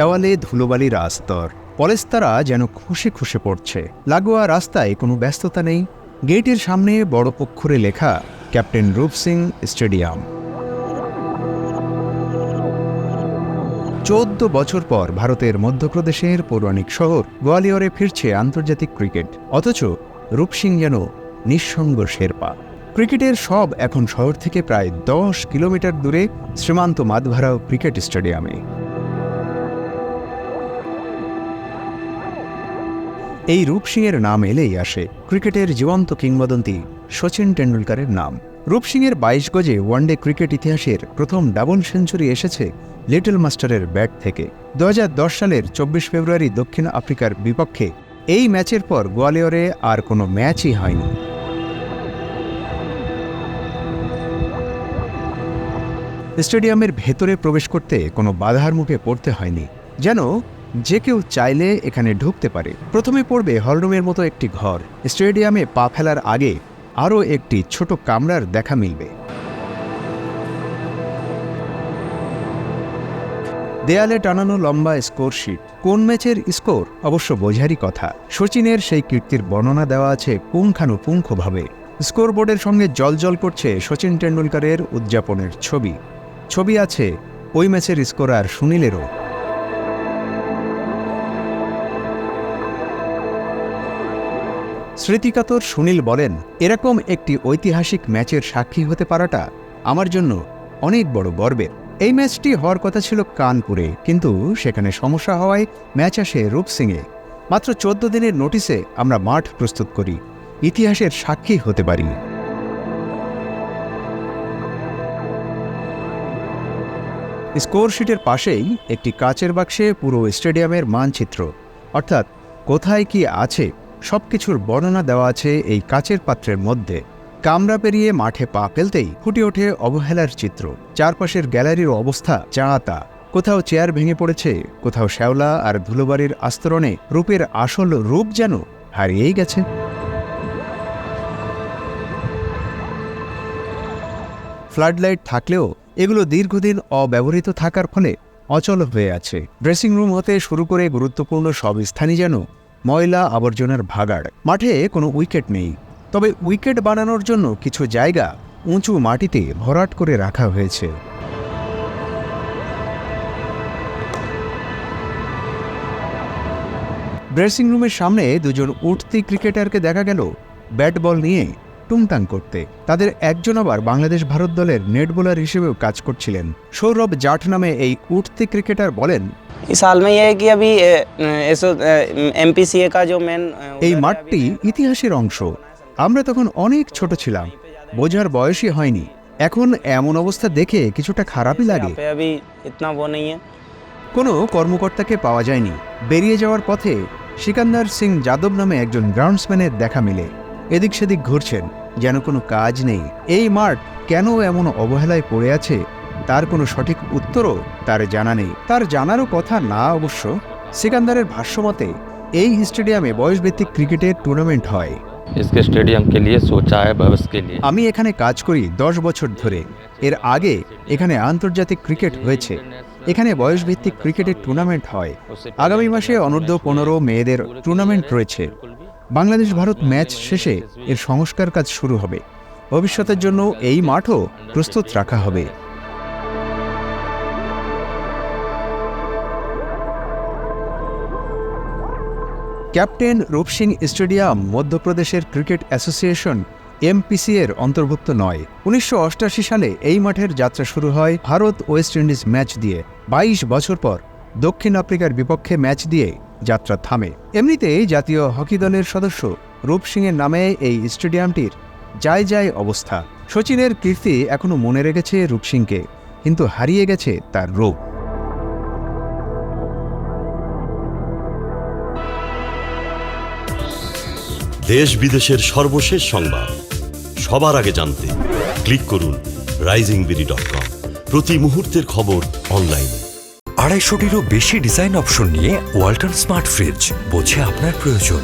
দেওয়ালে ধুলোবালির আস্তর পলেস্তারা যেন খুশে খুশে পড়ছে। লাগোয়া রাস্তায় কোনো ব্যস্ততা নেই। গেটের সামনে বড় অক্ষরে লেখা, ক্যাপ্টেন রূপ সিং স্টেডিয়াম। চোদ্দ বছর পর ভারতের মধ্যপ্রদেশের পৌরাণিক শহর গোয়ালিয়রে ফিরছে আন্তর্জাতিক ক্রিকেট। অথচ রূপ সিং যেন নিঃসঙ্গ শেরপা। ক্রিকেটের সব এখন শহর থেকে প্রায় দশ কিলোমিটার দূরে শ্রীমান্ত মাধভারাও ক্রিকেট স্টেডিয়ামে। এই রূপসিংয়ের নাম এলেই আসে ক্রিকেটের জীবন্ত কিংবদন্তি সচিন টেন্ডুলকারের নাম। রূপসিংয়ের বাইশ গজে ওয়ানডে ক্রিকেট ইতিহাসের প্রথম ডাবল সেঞ্চুরি এসেছে লিটল মাস্টারের ব্যাট থেকে। দু হাজার দশ সালের চব্বিশ ফেব্রুয়ারি দক্ষিণ আফ্রিকার বিপক্ষে এই ম্যাচের পর গোয়ালিয়রে আর কোনো ম্যাচই হয়নি। স্টেডিয়ামের ভেতরে প্রবেশ করতে কোনো বাধার মুখে পড়তে হয়নি। যেন যে কেউ চাইলে এখানে ঢুকতে পারে। প্রথমে পড়বে হলরুমের মতো একটি ঘর। স্টেডিয়ামে পা ফেলার আগে আরও একটি ছোট কামরার দেখা মিলবে। দেয়ালে টানানো লম্বা স্কোর শিট। কোন ম্যাচের স্কোর? অবশ্য বোঝারই কথা। সচিনের সেই কীর্তির বর্ণনা দেওয়া আছে পুঙ্খানুপুঙ্খভাবে। স্কোরবোর্ডের সঙ্গে জলজল করছে সচিন টেন্ডুলকারের উদযাপনের ছবি। ছবি আছে, ওই ম্যাচের স্কোরার সুনীলেরও। স্মৃতিকাতর সুনীল বলেন, এরকম একটি ঐতিহাসিক ম্যাচের সাক্ষী হতে পারাটা আমার জন্য অনেক বড় গর্বের। এই ম্যাচটি হওয়ার কথা ছিল কানপুরে, কিন্তু সেখানে সমস্যা হওয়ায় ম্যাচ আসে রূপসিংয়ে মাত্র চোদ্দ দিনের নোটিসে আমরা মাঠ প্রস্তুত করি, ইতিহাসের সাক্ষী হতে পারি। স্কোরশিটের পাশেই একটি কাচের বাক্সে পুরো স্টেডিয়ামের মানচিত্র, অর্থাৎ কোথায় কি আছে সবকিছুর বর্ণনা দেওয়া আছে এই কাচের পাত্রের মধ্যে। কামরা পেরিয়ে মাঠে পা ফেলতেই ফুটে ওঠে অবহেলার চিত্র। চারপাশের গ্যালারির অবস্থা চাঁতা। কোথাও চেয়ার ভেঙে পড়েছে, কোথাও শ্যাওলা আর ধুলোবাড়ির আস্তরণে রূপের আসল রূপ যেন হারিয়েই গেছে। ফ্লাডলাইট থাকলেও এগুলো দীর্ঘদিন অব্যবহৃত থাকার ফলে অচল হয়ে আছে। ড্রেসিং রুম হতে শুরু করে গুরুত্বপূর্ণ সব স্থানই যেন ময়লা আবর্জনার ভাগাড়। মাঠে কোনো উইকেট নেই। তবে উইকেট বানানোর জন্য কিছু জায়গা উঁচু মাটিতে ভরাট করে রাখা হয়েছে। ড্রেসিং রুমের সামনে দুজন উঠতি ক্রিকেটারকে দেখা গেল ব্যাট বল নিয়ে টুংটাং করতে। তাদের একজন আবার বাংলাদেশ ভারত দলের নেট বোলার হিসেবেও কাজ করছিলেন। সৌরভ জাট নামে এই উঠতি ক্রিকেটার বলেন इस हाल में ये है कि अभी एसओ एम का जो मेन এই মাঠটি ইতিহাসের অংশ আমরা তখন অনেক ছোট ছিলাম বোঝার বয়সই হয়নি এখন এমন অবস্থা দেখে কিছুটা খারাপই লাগে पे अभी इतना वो नहीं है কোনো কর্মকর্তাকে পাওয়া যায়নি বেরিয়ে যাওয়ার পথে সিকান্দার সিং যাদব নামে একজন গ্রাউন্ডসম্যানের দেখা মিলে এদিক সেদিক ঘুরছেন যেন কোনো কাজ নেই এই মাঠ কেন এমন অবহেলায় পড়ে আছে তার কোনো সঠিক উত্তরও তার জানা নেই তার জানারও কথা না অবশ্য সিকান্দারের ভাষ্যমতে এই স্টেডিয়ামে বয়সভিত্তিক ক্রিকেটের টুর্নামেন্ট হয় इसके स्टेडियम के लिए सोचा है भविष्य के लिए আমি এখানে কাজ করি দশ বছর ধরে এর আগে এখানে আন্তর্জাতিক ক্রিকেট হয়েছে এখানে বয়সভিত্তিক ক্রিকেটের টুর্নামেন্ট হয় আগামী মাসে অনূর্ধ্ব পনেরো মেয়েদের টুর্নামেন্ট রয়েছে বাংলাদেশ ভারত ম্যাচ শেষে এর সংস্কার কাজ শুরু হবে ভবিষ্যতের জন্য এই মাঠও প্রস্তুত রাখা হবে ক্যাপ্টেন রূপসিং স্টেডিয়াম মধ্যপ্রদেশের ক্রিকেট অ্যাসোসিয়েশন এমপিসি এর অন্তর্ভুক্ত নয়। উনিশশো সালে এই মাঠের যাত্রা শুরু হয় ভারত ওয়েস্ট ইন্ডিজ ম্যাচ দিয়ে। ২২ বছর পর দক্ষিণ আফ্রিকার বিপক্ষে ম্যাচ দিয়ে যাত্রা থামে। এমনিতেই জাতীয় হকি দলের সদস্য রূপসিংয়ের নামে এই স্টেডিয়ামটির যায় যায় অবস্থা। সচিনের কীর্তি এখনও মনে রেখেছে রূপসিংকে, কিন্তু হারিয়ে গেছে তার রূপ। দেশ বিদেশের সর্বশেষ সংবাদ। সবার আগে জানতে ক্লিক করুন রাইজিং বিডি ডট কম প্রতি মুহূর্তের খবর অনলাইনে আড়াইশোটিরও বেশি ডিজাইন অপশন নিয়ে ওয়াল্টন স্মার্ট ফ্রিজ বোঝে আপনার প্রয়োজন।